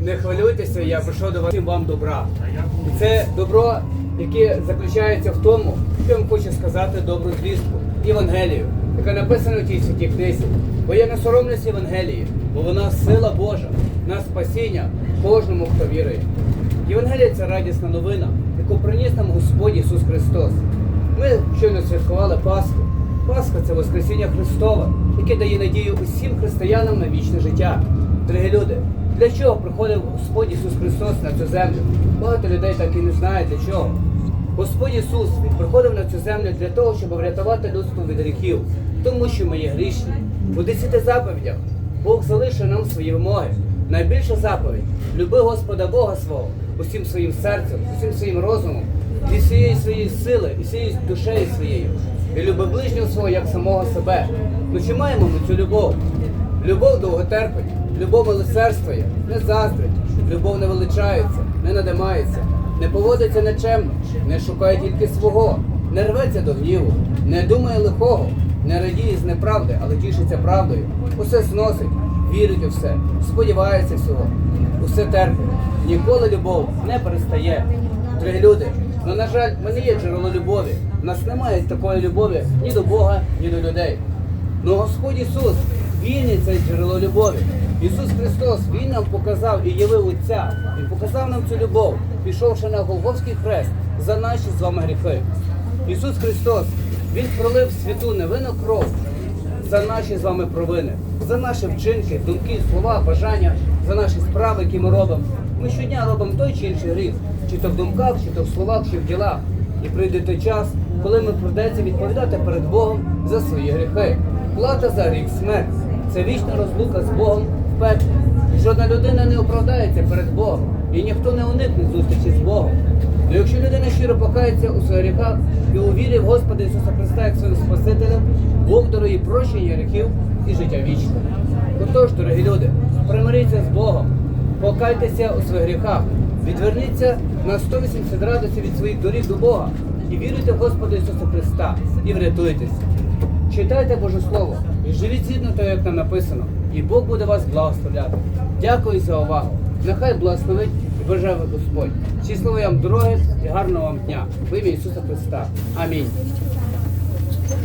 Не хвилюйтеся, я прийшов до вас вам добра. І це добро, яке заключається в тому, що я вам хочу сказати добру звістку, Євангелію, яка написана в тій святій книзі. Бо я не соромлюсь Євангелії, бо вона сила Божа на спасіння кожному, хто вірує. Євангелія це радісна новина, яку приніс нам Господь Ісус Христос. Ми щойно святкували Пасху. Пасха це Воскресіння Христове, яке дає надію усім християнам на вічне життя. Дорогі люди, для чого приходив Господь Ісус Христос на цю землю? Багато людей так і не знають для чого. Господь Ісус Він приходив на цю землю для того, щоб врятувати людство від гріхів, тому що ми є грішні. У десяти заповідях Бог залишив нам свої вимоги. Найбільша заповідь люби Господа Бога свого усім своїм серцем, усім своїм розумом, зі всієї своєї сили, і всією душею своєю. І люби ближнього свого як самого себе. Ну чи маємо ми цю любов? Любов довго терпить, любов милосердствує, не заздрить, любов не величається, не надимається, не поводиться нечемно, не шукає тільки свого, не рветься до гніву, не думає лихого, не радіє з неправди, але тішиться правдою. Усе зносить, вірить у все, сподівається всього, усе терпить. Ніколи любов не перестає. Дорогі люди, ну на жаль, ми є джерело любові. У нас немає такої любові ні до Бога, ні до людей. Ну Господь Ісус, є це джерело любові. Ісус Христос, Він нам показав і явив Отця. Він показав нам цю любов, пішовши на Голгофський хрест за наші з вами гріхи. Ісус Христос, Він пролив святу невинну кров за наші з вами провини, за наші вчинки, думки, слова, бажання, за наші справи, які ми робимо. Ми щодня робимо той чи інший гріх, чи то в думках, чи то в словах, чи в ділах. І прийде той час, коли ми придеться відповідати перед Богом за свої гріхи. Плата за гріх смерть. Це вічна розлука з Богом в пеклі. Жодна людина не оправдається перед Богом, і ніхто не уникне зустрічі з Богом. Ну якщо людина щиро покається у своїх гріхах і у вірі в Господа Ісуса Христа як своїм Спасителем, Бог дарує прощення гріхів і життя вічне. Отож, дорогі люди, примиріться з Богом, покайтеся у своїх гріхах, відверніться на 180 градусів від своїх доріг до Бога і віруйте в Господа Ісуса Христа і врятуйтеся. Читайте Боже Слово і живіть згідно того, як там написано, і Бог буде вас благословляти. Дякую за увагу. Нехай благословить і бажає Господь. Щасливої вам дороги і гарного вам дня. В ім'я Ісуса Христа. Амінь.